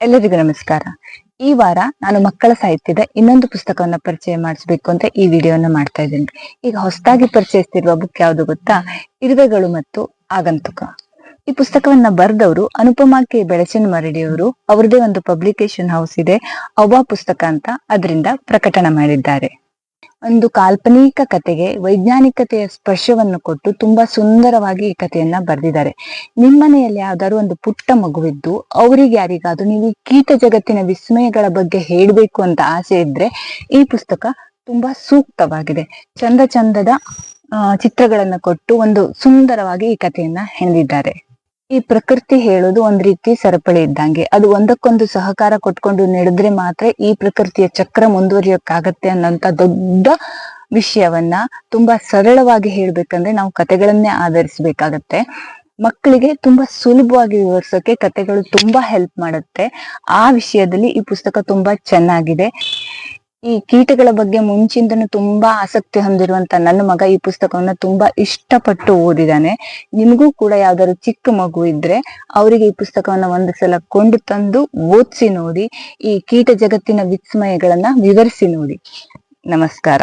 ಎಲ್ಲರಿಗೂ ನಮಸ್ಕಾರ. ಈ ವಾರ ನಾನು ಮಕ್ಕಳ ಸಾಹಿತ್ಯದ ಇನ್ನೊಂದು ಪುಸ್ತಕವನ್ನ ಪರಿಚಯ ಮಾಡಿಸ್ಬೇಕು ಅಂತ ಈ ವಿಡಿಯೋನ ಮಾಡ್ತಾ ಇದ್ದೀನಿ. ಈಗ ಹೊಸದಾಗಿ ಪರಿಚಯಿಸ್ತಿರುವ ಬುಕ್ ಯಾವುದು ಗೊತ್ತಾ? ಇರುವೆಗಳು ಮತ್ತು ಆಗಂತುಕ. ಈ ಪುಸ್ತಕವನ್ನ ಬರೆದವರು ಅನುಪಮಾ ಕೆ. ಬೆಳಚನ್ ಮರಡಿಯವರು ಅವರದೇ ಒಂದು ಪಬ್ಲಿಕೇಶನ್ ಹೌಸ್ ಇದೆ. ಅವಾ ಪುಸ್ತಕ ಅಂತ ಅದರಿಂದ ಪ್ರಕಟಣೆ ಮಾಡಿದ್ದಾರೆ. ಒಂದು ಕಾಲ್ಪನಿಕ ಕತೆಗೆ, ವೈಜ್ಞಾನಿಕತೆಯ ಸ್ಪರ್ಶವನ್ನು ಕೊಟ್ಟು ತುಂಬಾ ಸುಂದರವಾಗಿ ಈ ಕಥೆಯನ್ನ ಬರೆದಿದ್ದಾರೆ. ನಿಮ್ಮನೆಯಲ್ಲಿ ಯಾವ್ದಾದ್ರು ಒಂದು ಪುಟ್ಟ ಮಗುವಿದ್ದು, ಅವರಿಗೆ ಯಾರಿಗಾದ್ರೂ ನೀವು ಕೀಟ ಜಗತ್ತಿನ ವಿಸ್ಮಯಗಳ ಬಗ್ಗೆ ಹೇಳ್ಬೇಕು ಅಂತ ಆಸೆ ಇದ್ರೆ ಈ ಪುಸ್ತಕ ತುಂಬಾ ಸೂಕ್ತವಾಗಿದೆ. ಚಂದ ಚಂದದ ಚಿತ್ರಗಳನ್ನು ಕೊಟ್ಟು ಒಂದು ಸುಂದರವಾಗಿ ಈ ಕಥೆಯನ್ನ ಹೆಣೆದಿದ್ದಾರೆ ಈ ಪ್ರಕೃತಿ ಹೇಳೋದು ಒಂದ್ ರೀತಿ ಸರಪಳಿ ಇದ್ದಂಗೆ. ಅದು ಒಂದಕ್ಕೊಂದು ಸಹಕಾರ ಕೊಟ್ಕೊಂಡು ನಡೆದ್ರೆ ಮಾತ್ರ ಈ ಪ್ರಕೃತಿಯ ಚಕ್ರ ಮುಂದುವರಿಯೋಕ್ಕಾಗತ್ತೆ ಅನ್ನೋಂತ ದೊಡ್ಡ ವಿಷಯವನ್ನ ತುಂಬಾ ಸರಳವಾಗಿ ಹೇಳ್ಬೇಕಂದ್ರೆ ನಾವು ಕತೆಗಳನ್ನೇ ಆಧರಿಸಬೇಕಾಗತ್ತೆ. ಮಕ್ಕಳಿಗೆ ತುಂಬಾ ಸುಲಭವಾಗಿ ವಿವರಿಸೋಕೆ ಕತೆಗಳು ತುಂಬಾ ಹೆಲ್ಪ್ ಮಾಡುತ್ತೆ. ಆ ವಿಷಯದಲ್ಲಿ ಈ ಪುಸ್ತಕ ತುಂಬಾ ಚೆನ್ನಾಗಿದೆ. ಈ ಕೀಟಗಳ ಬಗ್ಗೆ ಮುಂಚಿಂದನೂ ತುಂಬಾ ಆಸಕ್ತಿ ಹೊಂದಿರುವಂತ ನನ್ನ ಮಗ ಈ ಪುಸ್ತಕವನ್ನ ತುಂಬಾ ಇಷ್ಟಪಟ್ಟು ಓದಿದಾನೆ. ನಿಮಗೂ ಕೂಡ ಯಾವ್ದಾದ್ರು ಚಿಕ್ಕ ಮಗು ಇದ್ರೆ ಅವರಿಗೆ ಈ ಪುಸ್ತಕವನ್ನ ಒಂದು ಸಲ ಕೊಂಡು ತಂದು ಓದಿಸಿ ನೋಡಿ, ಈ ಕೀಟ ಜಗತ್ತಿನ ವಿಸ್ಮಯಗಳನ್ನ ವಿವರಿಸಿ ನೋಡಿ. ನಮಸ್ಕಾರ.